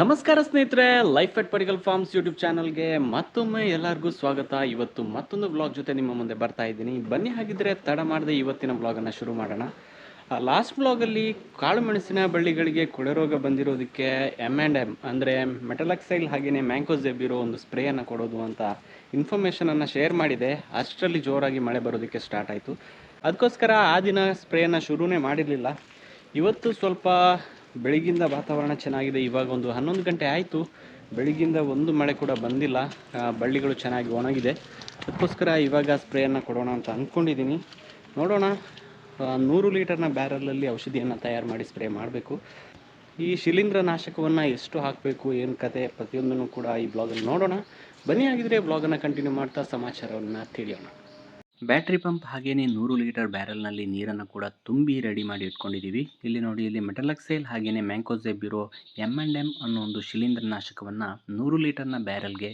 ನಮಸ್ಕಾರ ಸ್ನೇಹಿತರೆ life at Padikal farms YouTube ಚಾನಲ್ಗೆ ಮತ್ತೊಮ್ಮೆ ಎಲ್ಲರಿಗೂ ಸ್ವಾಗತ. ಇವತ್ತು ಮತ್ತೊಂದು ಬ್ಲಾಗ್ ಜೊತೆ ನಿಮ್ಮ ಮುಂದೆ ಬರ್ತಾ ಇದ್ದೀನಿ. ಬನ್ನಿ ಹಾಗಿದ್ರೆ ತಡ ಮಾಡದೆ ಇವತ್ತಿನ ಬ್ಲಾಗನ್ನು ಶುರು ಮಾಡೋಣ. ಲಾಸ್ಟ್ ಬ್ಲಾಗಲ್ಲಿ ಕಾಳು ಮೆಣಸಿನ ಬಳ್ಳಿಗಳಿಗೆ ಕೊಳೆ ರೋಗ ಬಂದಿರೋದಕ್ಕೆ ಎಂ ಆ್ಯಂಡ್ ಎಂ ಅಂದರೆ ಮೆಟಲಾಕ್ಸೈಲ್ ಹಾಗೆಯೇ ಮ್ಯಾಂಕೋಸೆಬ್ ಇರೋ ಒಂದು ಸ್ಪ್ರೇಯನ್ನು ಕೊಡೋದು ಅಂತ ಇನ್ಫಾರ್ಮೇಷನನ್ನು ಶೇರ್ ಮಾಡಿದೆ. ಅಷ್ಟರಲ್ಲಿ ಜೋರಾಗಿ ಮಳೆ ಬರೋದಕ್ಕೆ ಸ್ಟಾರ್ಟ್ ಆಯಿತು. ಅದಕ್ಕೋಸ್ಕರ ಆ ದಿನ ಸ್ಪ್ರೇಯನ್ನು ಶುರುನೇ ಮಾಡಿರಲಿಲ್ಲ. ಇವತ್ತು ಸ್ವಲ್ಪ ಬೆಳಗಿಂದ ವಾತಾವರಣ ಚೆನ್ನಾಗಿದೆ, ಇವಾಗ ಒಂದು ಹನ್ನೊಂದು ಗಂಟೆ ಆಯಿತು. ಬೆಳಗಿಂದ ಒಂದು ಮಳೆ ಕೂಡ ಬಂದಿಲ್ಲ. ಬಳ್ಳಿಗಳು ಚೆನ್ನಾಗಿ ಒಣಗಿದೆ. ಅದಕ್ಕೋಸ್ಕರ ಇವಾಗ ಸ್ಪ್ರೇಯನ್ನು ಕೊಡೋಣ ಅಂತ ಅಂದ್ಕೊಂಡಿದ್ದೀನಿ ನೋಡೋಣ ನೂರು ಲೀಟರ್ನ ಬ್ಯಾರಲಲ್ಲಿ ಔಷಧಿಯನ್ನು ತಯಾರು ಮಾಡಿ ಸ್ಪ್ರೇ ಮಾಡಬೇಕು. ಈ ಶಿಲೀಂಧ್ರ ನಾಶಕವನ್ನು ಎಷ್ಟು ಹಾಕಬೇಕು, ಏನು ಕತೆ ಪ್ರತಿಯೊಂದನ್ನು ಕೂಡ ಈ ಬ್ಲಾಗಲ್ಲಿ ನೋಡೋಣ. ಬನ್ನಿ ಆಗಿದ್ರೆ ಬ್ಲಾಗನ್ನು ಕಂಟಿನ್ಯೂ ಮಾಡ್ತಾ ಸಮಾಚಾರವನ್ನು ತಿಳಿಯೋಣ. ಬ್ಯಾಟ್ರಿ ಪಂಪ್ ಹಾಗೇನೆ ನೂರು ಲೀಟರ್ ಬ್ಯಾರಲ್ನಲ್ಲಿ ನೀರನ್ನು ಕೂಡ ತುಂಬಿ ರೆಡಿ ಮಾಡಿ ಇಟ್ಕೊಂಡಿದ್ದೀವಿ. ಇಲ್ಲಿ ನೋಡಿ, ಇಲ್ಲಿ ಮೆಟಲಕ್ಸೈಲ್ ಹಾಗೇನೆ ಮ್ಯಾಂಕೋಸೆಬ್ ಇರೋ ಎಂ ಆ್ಯಂಡ್ ಎಂ ಅನ್ನೋ ಒಂದು ಶಿಲೀಂಧ್ರ ನಾಶಕವನ್ನು ನೂರು ಲೀಟರ್ನ ಬ್ಯಾರಲ್ಗೆ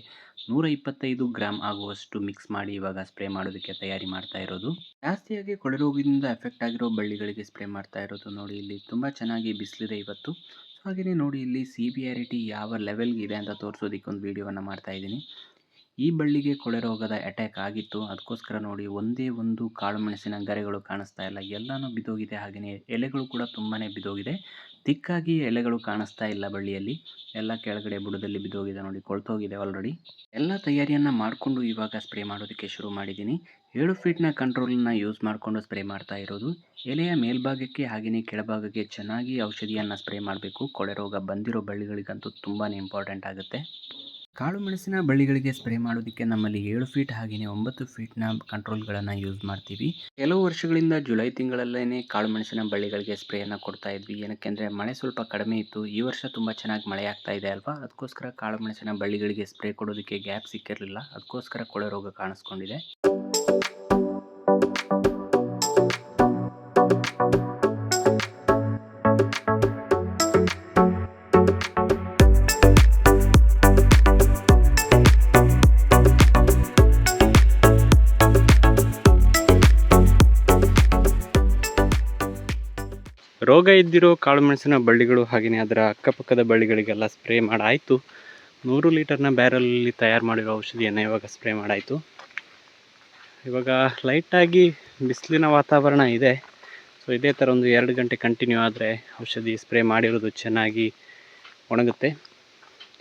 ನೂರ ಇಪ್ಪತ್ತೈದು ಗ್ರಾಮ್ ಆಗುವಷ್ಟು ಮಿಕ್ಸ್ ಮಾಡಿ ಇವಾಗ ಸ್ಪ್ರೇ ಮಾಡೋದಕ್ಕೆ ತಯಾರಿ ಮಾಡ್ತಾ ಇರೋದು. ಜಾಸ್ತಿಯಾಗಿ ಕೊಳೆರೋಗದಿಂದ ಎಫೆಕ್ಟ್ ಆಗಿರೋ ಬಳ್ಳಿಗಳಿಗೆ ಸ್ಪ್ರೇ ಮಾಡ್ತಾ ಇರೋದು ನೋಡಿ, ಇಲ್ಲಿ ತುಂಬ ಚೆನ್ನಾಗಿ ಬಿಸಿಲಿದೆ ಇವತ್ತು. ಹಾಗೆಯೇ ನೋಡಿ, ಇಲ್ಲಿ ಸಿವಿಯಾರಿಟಿ ಯಾವ ಲೆವೆಲ್ಗೆ ಇದೆ ಅಂತ ತೋರಿಸೋದಕ್ಕೆ ಒಂದು ವೀಡಿಯೋವನ್ನು ಮಾಡ್ತಾ ಇದ್ದೀನಿ. ಈ ಬಳ್ಳಿಗೆ ಕೊಳೆ ರೋಗದ ಅಟ್ಯಾಕ್ ಆಗಿತ್ತು. ಅದಕ್ಕೋಸ್ಕರ ನೋಡಿ ಒಂದೇ ಒಂದು ಕಾಳು ಮೆಣಸಿನ ಗರೆಗಳು ಕಾಣಿಸ್ತಾ ಇಲ್ಲ. ಎಲ್ಲನೂ ಬಿದ್ದೋಗಿದೆ ಹಾಗೆಯೇ ಎಲೆಗಳು ಕೂಡ ತುಂಬಾ ಬಿದ್ದೋಗಿದೆ ತಿಕ್ಕಾಗಿ ಎಲೆಗಳು ಕಾಣಿಸ್ತಾ ಇಲ್ಲ ಬಳ್ಳಿಯಲ್ಲಿ. ಎಲ್ಲ ಕೆಳಗಡೆ ಬುಡದಲ್ಲಿ ಬಿದ್ದೋಗಿದೆ ನೋಡಿ. ಕೊಳ್ತೋಗಿದೆ ಆಲ್ರೆಡಿ ಎಲ್ಲ ತಯಾರಿಯನ್ನು ಮಾಡಿಕೊಂಡು ಇವಾಗ ಸ್ಪ್ರೇ ಮಾಡೋದಕ್ಕೆ ಶುರು ಮಾಡಿದ್ದೀನಿ. ಏಳು ಫೀಟ್ನ ಕಂಟ್ರೋಲನ್ನು ಯೂಸ್ ಮಾಡಿಕೊಂಡು ಸ್ಪ್ರೇ ಮಾಡ್ತಾ ಇರೋದು. ಎಲೆಯ ಮೇಲ್ಭಾಗಕ್ಕೆ ಹಾಗೆಯೇ ಕೆಳಭಾಗಕ್ಕೆ ಚೆನ್ನಾಗಿ ಔಷಧಿಯನ್ನು ಸ್ಪ್ರೇ ಮಾಡಬೇಕು. ಕೊಳೆ ರೋಗ ಬಂದಿರೋ ಬಳ್ಳಿಗಳಿಗಂತೂ ತುಂಬಾ ಇಂಪಾರ್ಟೆಂಟ್ ಆಗುತ್ತೆ. ಕಾಳು ಮೆಣಸಿನ ಬಳ್ಳಿಗಳಿಗೆ ಸ್ಪ್ರೇ ಮಾಡೋದಕ್ಕೆ ನಮ್ಮಲ್ಲಿ ಏಳು ಫೀಟ್ ಹಾಗೆಯೇ ಒಂಬತ್ತು ಫೀಟ್ನ ಕಂಟ್ರೋಲ್ಗಳನ್ನು ಯೂಸ್ ಮಾಡ್ತೀವಿ. ಕೆಲವು ವರ್ಷಗಳಿಂದ ಜುಲೈ ತಿಂಗಳಲ್ಲೇ ಕಾಳು ಮೆಣಸಿನ ಬಳ್ಳಿಗಳಿಗೆ ಸ್ಪ್ರೇಯನ್ನು ಕೊಡ್ತಾ ಇದ್ವಿ. ಏನಕ್ಕೆಂದರೆ ಮಳೆ ಸ್ವಲ್ಪ ಕಡಿಮೆ ಇತ್ತು. ಈ ವರ್ಷ ತುಂಬ ಚೆನ್ನಾಗಿ ಮಳೆ ಆಗ್ತಾ ಇದೆ ಅಲ್ವಾ? ಅದಕ್ಕೋಸ್ಕರ ಕಾಳು ಮೆಣಸಿನ ಬಳ್ಳಿಗಳಿಗೆ ಸ್ಪ್ರೇ ಕೊಡೋದಕ್ಕೆ ಗ್ಯಾಪ್ ಸಿಕ್ಕಿರಲಿಲ್ಲ. ಅದಕ್ಕೋಸ್ಕರ ಕೊಳೆ ರೋಗ ಕಾಣಿಸ್ಕೊಂಡಿದೆ. ರೋಗ ಇದ್ದಿರೋ ಕಾಳು ಮೆಣಸಿನ ಬಳ್ಳಿಗಳು ಹಾಗೆಯೇ ಅದರ ಅಕ್ಕಪಕ್ಕದ ಬಳ್ಳಿಗಳಿಗೆಲ್ಲ ಸ್ಪ್ರೇ ಮಾಡಾಯಿತು. ನೂರು ಲೀಟರ್ನ ಬ್ಯಾರಲಲ್ಲಿ ತಯಾರು ಮಾಡಿರೋ ಔಷಧಿಯನ್ನು ಇವಾಗ ಸ್ಪ್ರೇ ಮಾಡಾಯಿತು. ಇವಾಗ ಲೈಟಾಗಿ ಬಿಸಿಲಿನ ವಾತಾವರಣ ಇದೆ. ಸೊ ಇದೇ ಥರ ಒಂದು ಎರಡು ಗಂಟೆ ಕಂಟಿನ್ಯೂ ಆದರೆ ಔಷಧಿ ಸ್ಪ್ರೇ ಮಾಡಿರೋದು ಚೆನ್ನಾಗಿ ಒಣಗುತ್ತೆ.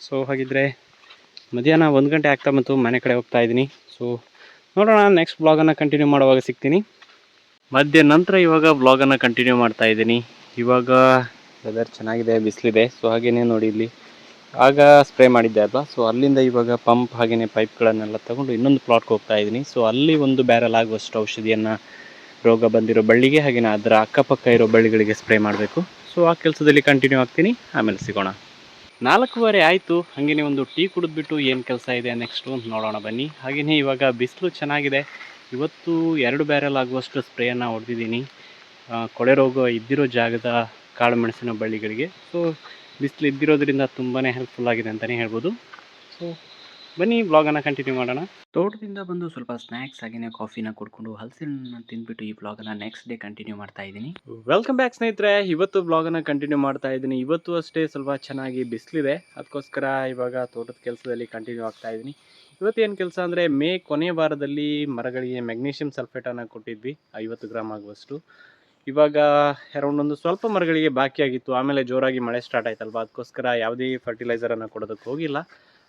ಸೊ ಹಾಗಿದ್ರೆ ಮಧ್ಯಾಹ್ನ ಒಂದು ಗಂಟೆ ಆಗ್ತಾ ಬಂತು, ಮನೆ ಕಡೆ ಹೋಗ್ತಾ ಇದ್ದೀನಿ. ಸೊ ನೋಡೋಣ ನೆಕ್ಸ್ಟ್ ಬ್ಲಾಗನ್ನು ಕಂಟಿನ್ಯೂ ಮಾಡುವಾಗ ಸಿಗ್ತೀನಿ. ಮಧ್ಯ ನಂತರ ಇವಾಗ ಬ್ಲಾಗನ್ನು ಕಂಟಿನ್ಯೂ ಮಾಡ್ತಾ ಇದ್ದೀನಿ. ಇವಾಗ ವೆದರ್ ಚೆನ್ನಾಗಿದೆ, ಬಿಸಿಲಿದೆ ಸೊ ಹಾಗೆಯೇ ನೋಡಿ ಇಲ್ಲಿ. ಆಗ ಸ್ಪ್ರೇ ಮಾಡಿದ್ದೆ ಅಲ್ವಾ? ಸೊ ಅಲ್ಲಿಂದ ಇವಾಗ ಪಂಪ್ ಹಾಗೆಯೇ ಪೈಪ್ಗಳನ್ನೆಲ್ಲ ತಗೊಂಡು ಇನ್ನೊಂದು ಪ್ಲಾಟ್ಗೆ ಹೋಗ್ತಾ ಇದ್ದೀನಿ. ಸೊ ಅಲ್ಲಿ ಒಂದು ಬ್ಯಾರಲ್ ಆಗುವಷ್ಟು ಔಷಧಿಯನ್ನು, ರೋಗ ಬಂದಿರೋ ಬಳ್ಳಿಗೆ ಹಾಗೆಯೇ ಅದರ ಅಕ್ಕಪಕ್ಕ ಇರೋ ಬಳ್ಳಿಗಳಿಗೆ ಸ್ಪ್ರೇ ಮಾಡಬೇಕು. ಸೊ ಆ ಕೆಲಸದಲ್ಲಿ ಕಂಟಿನ್ಯೂ ಆಗ್ತೀನಿ. ಆಮೇಲೆ ಸಿಗೋಣ. ನಾಲ್ಕೂವರೆ ಆಯಿತು. ಹಾಗೆಯೇ ಒಂದು ಟೀ ಕುಡಿದ್ಬಿಟ್ಟು ಏನು ಕೆಲಸ ಇದೆ ನೆಕ್ಸ್ಟು ನೋಡೋಣ ಬನ್ನಿ. ಹಾಗೆಯೇ ಇವಾಗ ಬಿಸಿಲು ಚೆನ್ನಾಗಿದೆ. ಇವತ್ತು ಎರಡು ಬ್ಯಾರಲ್ ಆಗುವಷ್ಟು ಸ್ಪ್ರೇಯನ್ನು ಹೊಡೆದಿದ್ದೀನಿ. ಕೊಳೆ ರೋಗ ಇದ್ದಿರೋ ಜಾಗದ ಕಾಳು ಮೆಣಸಿನ ಬಳ್ಳಿಗಳಿಗೆ. ಸೊ ಬಿಸಿಲು ಇದ್ದಿರೋದ್ರಿಂದ ತುಂಬಾ ಹೆಲ್ಪ್ಫುಲ್ ಆಗಿದೆ ಅಂತಲೇ ಹೇಳ್ಬೋದು. ಸೊ ಬನ್ನಿ ಬ್ಲಾಗನ್ನು ಕಂಟಿನ್ಯೂ ಮಾಡೋಣ. ತೋಟದಿಂದ ಬಂದು ಸ್ವಲ್ಪ ಸ್ನ್ಯಾಕ್ಸ್ ಆಗಿನೇ ಕಾಫಿನ ಕುಡ್ಕೊಂಡು ಹಲಸಿನ ತಿಂದ್ಬಿಟ್ಟು ಈ ಬ್ಲಾಗನ್ನು ನೆಕ್ಸ್ಟ್ ಡೇ ಕಂಟಿನ್ಯೂ ಮಾಡ್ತಾ ಇದ್ದೀನಿ. ವೆಲ್ಕಮ್ ಬ್ಯಾಕ್ ಸ್ನೇಹಿತರೆ. ಇವತ್ತು ಬ್ಲಾಗನ್ನು ಕಂಟಿನ್ಯೂ ಮಾಡ್ತಾ ಇದ್ದೀನಿ. ಇವತ್ತು ಅಷ್ಟೇ ಸ್ವಲ್ಪ ಚೆನ್ನಾಗಿ ಬಿಸಿಲಿದೆ. ಅದಕ್ಕೋಸ್ಕರ ಇವಾಗ ತೋಟದ ಕೆಲಸದಲ್ಲಿ ಕಂಟಿನ್ಯೂ ಆಗ್ತಾ ಇದ್ದೀನಿ. ಇವತ್ತೇನು ಕೆಲಸ ಅಂದರೆ ಮೇ ಕೊನೆ ವಾರದಲ್ಲಿ ಮರಗಳಿಗೆ ಮೆಗ್ನೀಷಿಯಂ ಸಲ್ಫೇಟನ್ನು ಕೊಟ್ಟಿದ್ವಿ. ಐವತ್ತು ಗ್ರಾಮ್ ಆಗುವಷ್ಟು. ಇವಾಗ ಅರೌಂಡ್ ಒಂದು ಸ್ವಲ್ಪ ಮರಗಳಿಗೆ ಬಾಕಿಯಾಗಿತ್ತು ಆಮೇಲೆ ಜೋರಾಗಿ ಮಳೆ ಸ್ಟಾರ್ಟ್ ಆಯ್ತಲ್ವಾ? ಅದಕ್ಕೋಸ್ಕರ ಯಾವುದೇ ಫರ್ಟಿಲೈಸರನ್ನು ಕೊಡೋದಕ್ಕೆ ಹೋಗಿಲ್ಲ.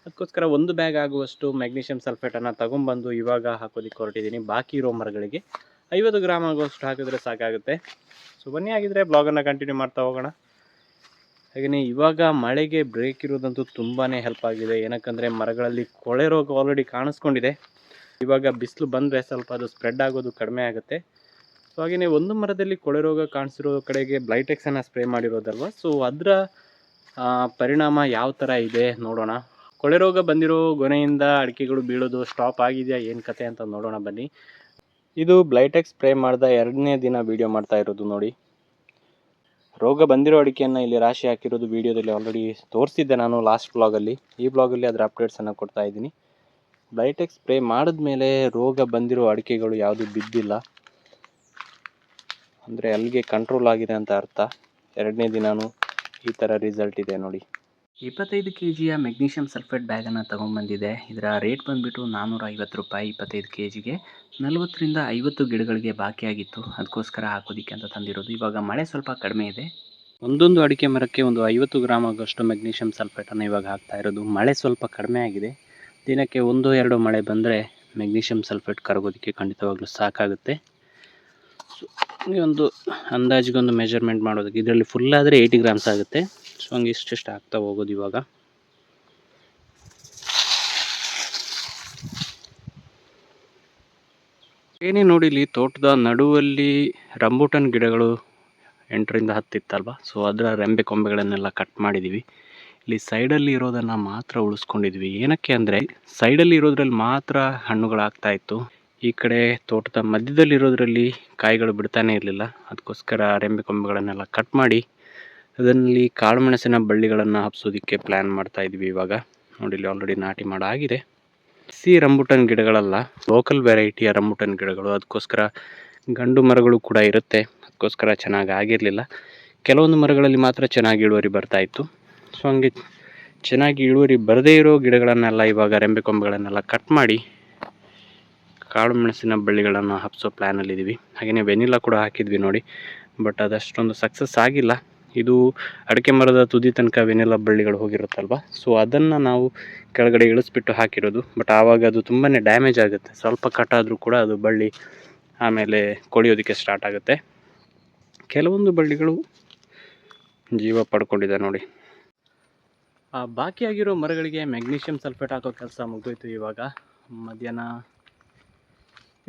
ಅದಕ್ಕೋಸ್ಕರ ಒಂದು ಬ್ಯಾಗ್ ಆಗುವಷ್ಟು ಮ್ಯಾಗ್ನೀಷಿಯಂ ಸಲ್ಫೇಟನ್ನು ತಗೊಂಬಂದು ಇವಾಗ ಹಾಕೋದಿಕ್ಕೆ ಹೊರಟಿದ್ದೀನಿ. ಬಾಕಿ ಇರೋ ಮರಗಳಿಗೆ ಐವತ್ತು ಗ್ರಾಮ್ ಆಗುವಷ್ಟು ಹಾಕಿದ್ರೆ ಸಾಕಾಗುತ್ತೆ. ಸೊ ಬನ್ನಿ ಆಗಿದ್ರೆ ಬ್ಲಾಗನ್ನು ಕಂಟಿನ್ಯೂ ಮಾಡ್ತಾ ಹೋಗೋಣ. ಹಾಗೆಯೇ ಇವಾಗ ಮಳೆಗೆ ಬ್ರೇಕ್ ಇರೋದಂತೂ ತುಂಬಾ ಹೆಲ್ಪ್ ಆಗಿದೆ. ಏನಕ್ಕಂದರೆ ಮರಗಳಲ್ಲಿ ಕೊಳೆ ರೋಗ ಆಲ್ರೆಡಿ ಕಾಣಿಸ್ಕೊಂಡಿದೆ. ಇವಾಗ ಬಿಸಿಲು ಬಂದರೆ ಸ್ವಲ್ಪ ಅದು ಸ್ಪ್ರೆಡ್ ಆಗೋದು ಕಡಿಮೆ ಆಗುತ್ತೆ. ಸೊ ಹಾಗೆಯೇ ಒಂದು ಮರದಲ್ಲಿ ಕೊಳೆ ರೋಗ ಕಾಣಿಸಿರೋ ಕಡೆಗೆ ಬ್ಲೈಟೆಕ್ಸನ್ನು ಸ್ಪ್ರೇ ಮಾಡಿರೋದಲ್ವ? ಸೊ ಅದರ ಪರಿಣಾಮ ಯಾವ ಥರ ಇದೆ ನೋಡೋಣ. ಕೊಳೆ ರೋಗ ಬಂದಿರೋ ಗೊನೆಯಿಂದ ಅಡಿಕೆಗಳು ಬೀಳೋದು ಸ್ಟಾಪ್ ಆಗಿದೆಯಾ, ಏನು ಕತೆ ಅಂತ ನೋಡೋಣ ಬನ್ನಿ. ಇದು ಬ್ಲೈಟೆಕ್ಸ್ ಸ್ಪ್ರೇ ಮಾಡಿದ ಎರಡನೇ ದಿನ ವೀಡಿಯೋ ಮಾಡ್ತಾ ಇರೋದು ನೋಡಿ. ರೋಗ ಬಂದಿರೋ ಅಡಿಕೆಯನ್ನು ಇಲ್ಲಿ ರಾಶಿ ಹಾಕಿರೋದು ವೀಡಿಯೋದಲ್ಲಿ ಆಲ್ರೆಡಿ ತೋರಿಸಿದ್ದೆ ನಾನು ಲಾಸ್ಟ್ ಬ್ಲಾಗಲ್ಲಿ ಈ ಬ್ಲಾಗಲ್ಲಿ ಅದರ ಅಪ್ಡೇಟ್ಸನ್ನು ಕೊಡ್ತಾ ಇದ್ದೀನಿ. ಬ್ಲೈಟೆಕ್ಸ್ ಸ್ಪ್ರೇ ಮಾಡಿದ್ಮೇಲೆ ರೋಗ ಬಂದಿರೋ ಅಡಿಕೆಗಳು ಯಾವುದು ಬಿದ್ದಿಲ್ಲ. ಅಂದರೆ ಅಲ್ಲಿಗೆ ಕಂಟ್ರೋಲ್ ಆಗಿದೆ ಅಂತ ಅರ್ಥ. ಎರಡನೇ ದಿನಾನು ಈ ಥರ ರಿಸಲ್ಟ್ ಇದೆ ನೋಡಿ. ಇಪ್ಪತ್ತೈದು ಕೆ ಜಿಯ ಮೆಗ್ನೀಷಿಯಮ್ ಸಲ್ಫೇಟ್ ಬ್ಯಾಗನ್ನು ತೊಗೊಂಬಂದಿದೆ ಇದರ ರೇಟ್ ಬಂದುಬಿಟ್ಟು ನಾನ್ನೂರ ಐವತ್ತು ರೂಪಾಯಿ ಇಪ್ಪತ್ತೈದು ಕೆ ಜಿಗೆ ನಲವತ್ತರಿಂದ ಐವತ್ತು ಗಿಡಗಳಿಗೆ ಬಾಕಿಯಾಗಿತ್ತು ಅದಕ್ಕೋಸ್ಕರ ಹಾಕೋದಿಕ್ಕೆ ಅಂತ ತಂದಿರೋದು. ಇವಾಗ ಮಳೆ ಸ್ವಲ್ಪ ಕಡಿಮೆ ಇದೆ. ಒಂದೊಂದು ಅಡಿಕೆ ಮರಕ್ಕೆ ಒಂದು ಐವತ್ತು ಗ್ರಾಮ್ ಆಗೋಷ್ಟು ಮೆಗ್ನೀಷಿಯಮ್ ಸಲ್ಫೇಟನ್ನು ಇವಾಗ ಹಾಕ್ತಾ ಇರೋದು. ಮಳೆ ಸ್ವಲ್ಪ ಕಡಿಮೆ ಆಗಿದೆ. ದಿನಕ್ಕೆ ಒಂದು, ಎರಡು ಮಳೆ ಬಂದರೆ ಮೆಗ್ನೀಷಿಯಮ್ ಸಲ್ಫೇಟ್ ಕರಗೋದಕ್ಕೆ ಖಂಡಿತವಾಗ್ಲೂ ಸಾಕಾಗುತ್ತೆ. ಈ ಒಂದು ಅಂದಾಜಿಗೊಂದು ಮೆಜರ್ಮೆಂಟ್ ಮಾಡೋದಕ್ಕೆ. ಇದರಲ್ಲಿ ಫುಲ್ ಆದರೆ ಏಯ್ಟಿ ಗ್ರಾಮ್ಸ್ ಆಗುತ್ತೆ. ಸೊ ಹಂಗೆ ಇಷ್ಟಿಷ್ಟು ಹಾಕ್ತಾ ಹೋಗೋದು ಇವಾಗ. ಏನೇ ನೋಡಿ ಇಲ್ಲಿ ತೋಟದ ನಡುವಲ್ಲಿ ರಂಬೂಟನ್ ಗಿಡಗಳು ಎಂಟರಿಂದ ಹತ್ತಿತ್ತಲ್ವ ಸೊ ಅದರ ರೆಂಬೆ ಕೊಂಬೆಗಳನ್ನೆಲ್ಲ ಕಟ್ ಮಾಡಿದ್ದೀವಿ ಇಲ್ಲಿ ಸೈಡಲ್ಲಿ ಇರೋದನ್ನು ಮಾತ್ರ ಉಳಿಸ್ಕೊಂಡಿದ್ವಿ. ಏನಕ್ಕೆ ಅಂದರೆ ಸೈಡಲ್ಲಿ ಇರೋದ್ರಲ್ಲಿ ಮಾತ್ರ ಹಣ್ಣುಗಳಾಗ್ತಾ ಇತ್ತು. ಈ ಕಡೆ ತೋಟದ ಮಧ್ಯದಲ್ಲಿ ಇರೋದ್ರಲ್ಲಿ ಕಾಯಿಗಳು ಬಿಡ್ತಾನೆ ಇರಲಿಲ್ಲ. ಅದಕ್ಕೋಸ್ಕರ ರೆಂಬೆ ಕೊಂಬೆಗಳನ್ನೆಲ್ಲ ಕಟ್ ಮಾಡಿ ಅದರಲ್ಲಿ ಕಾಳುಮೆಣಸಿನ ಬಳ್ಳಿಗಳನ್ನು ಹಬ್ಸೋದಕ್ಕೆ ಪ್ಲ್ಯಾನ್ ಮಾಡ್ತಾ ಇದ್ವಿ ಇವಾಗ. ನೋಡಿ, ಇಲ್ಲಿ ಆಲ್ರೆಡಿ ನಾಟಿ ಮಾಡಾಗಿದೆ. ಸಿ ರಂಬುಟನ್ ಗಿಡಗಳಲ್ಲ ಲೋಕಲ್ ವೆರೈಟಿಯ ರಂಬುಟನ್ ಗಿಡಗಳು. ಅದಕ್ಕೋಸ್ಕರ ಗಂಡು ಮರಗಳು ಕೂಡ ಇರುತ್ತೆ. ಅದಕ್ಕೋಸ್ಕರ ಚೆನ್ನಾಗಿ ಆಗಿರಲಿಲ್ಲ. ಕೆಲವೊಂದು ಮರಗಳಲ್ಲಿ ಮಾತ್ರ ಚೆನ್ನಾಗಿ ಇಳುವರಿ ಬರ್ತಾ ಇತ್ತು. ಸೊ ಹಂಗೆ ಚೆನ್ನಾಗಿ ಇಳುವರಿ ಬರದೇ ಇರೋ ಗಿಡಗಳನ್ನೆಲ್ಲ ಇವಾಗ ರೆಂಬೆ ಕೊಂಬೆಗಳನ್ನೆಲ್ಲ ಕಟ್ ಮಾಡಿ ಕಾಳು ಮೆಣಸಿನ ಬಳ್ಳಿಗಳನ್ನು ಹಬ್ಸೋ ಪ್ಲ್ಯಾನಲ್ಲಿದ್ದೀವಿ ಹಾಗೆಯೇ ವೆನಿಲಾ ಕೂಡ ಹಾಕಿದ್ವಿ ನೋಡಿ. ಬಟ್ ಅದಷ್ಟೊಂದು ಸಕ್ಸಸ್ ಆಗಿಲ್ಲ. ಇದು ಅಡಿಕೆ ಮರದ ತುದಿ ತನಕ ವೆನಿಲಾ ಬಳ್ಳಿಗಳು ಹೋಗಿರುತ್ತಲ್ವ? ಸೊ ಅದನ್ನು ನಾವು ಕೆಳಗಡೆ ಇಳಿಸ್ಬಿಟ್ಟು ಹಾಕಿರೋದು. ಬಟ್ ಆವಾಗ ಅದು ತುಂಬಾ ಡ್ಯಾಮೇಜ್ ಆಗುತ್ತೆ. ಸ್ವಲ್ಪ ಕಟ್ಟಾದರೂ ಕೂಡ ಅದು ಬಳ್ಳಿ ಆಮೇಲೆ ಕೊಳೆಯೋದಕ್ಕೆ ಸ್ಟಾರ್ಟ್ ಆಗುತ್ತೆ. ಕೆಲವೊಂದು ಬಳ್ಳಿಗಳು ಜೀವ ಪಡ್ಕೊಂಡಿದೆ ನೋಡಿ. ಬಾಕಿಯಾಗಿರೋ ಮರಗಳಿಗೆ ಮೆಗ್ನೀಷಿಯಮ್ ಸಲ್ಫೇಟ್ ಹಾಕೋ ಕೆಲಸ ಮುಗಿದೋಯ್ತು ಇವಾಗ. ಮಧ್ಯಾಹ್ನ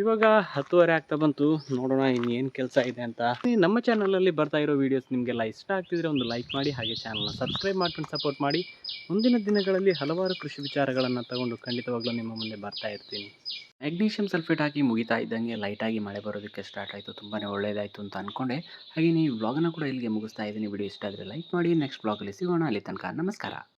ಇವಾಗ ಹತ್ತುವರೆ ಆಗ್ತಾ ಬಂತು. ನೋಡೋಣ ಇನ್ನೇನು ಕೆಲಸ ಇದೆ ಅಂತ. ನಮ್ಮ ಚಾನಲಲ್ಲಿ ಬರ್ತಾ ಇರೋ ವೀಡಿಯೋಸ್ ನಿಮಗೆಲ್ಲ ಇಷ್ಟ ಆಗ್ತಿದ್ರೆ ಒಂದು ಲೈಕ್ ಮಾಡಿ, ಹಾಗೆ ಚಾನಲ್ನ ಸಬ್ಸ್ಕ್ರೈಬ್ ಮಾಡ್ಕೊಂಡು ಸಪೋರ್ಟ್ ಮಾಡಿ. ಮುಂದಿನ ದಿನಗಳಲ್ಲಿ ಹಲವಾರು ಕೃಷಿ ವಿಚಾರಗಳನ್ನು ತಗೊಂಡು ಖಂಡಿತವಾಗ್ಲೂ ನಿಮ್ಮ ಮುಂದೆ ಬರ್ತಾ ಇರ್ತೀನಿ. ಮ್ಯಾಗ್ನೀಷಿಯಂ ಸಲ್ಫೇಟ್ ಹಾಕಿ ಮುಗಿತಾ ಇದ್ದಂಗೆ ಲೈಟಾಗಿ ಮಳೆ ಬರೋದಕ್ಕೆ ಸ್ಟಾರ್ಟ್ ಆಯಿತು. ತುಂಬಾ ಒಳ್ಳೆಯದಾಯಿತು ಅಂತ ಅಂದ್ಕೊಂಡೆ ಹಾಗೆ ಈ ವ್ಲಾಗನ್ನು ಕೂಡ ಇಲ್ಲಿಗೆ ಮುಗಿಸ್ತಾ ಇದ್ದೀನಿ. ವಿಡಿಯೋ ಇಷ್ಟ ಆದರೆ ಲೈಕ್ ಮಾಡಿ ನೆಕ್ಸ್ಟ್ ಬ್ಲಾಗಲ್ಲಿ ಸಿಗೋಣ. ಅಲ್ಲಿ ತನಕ ನಮಸ್ಕಾರ.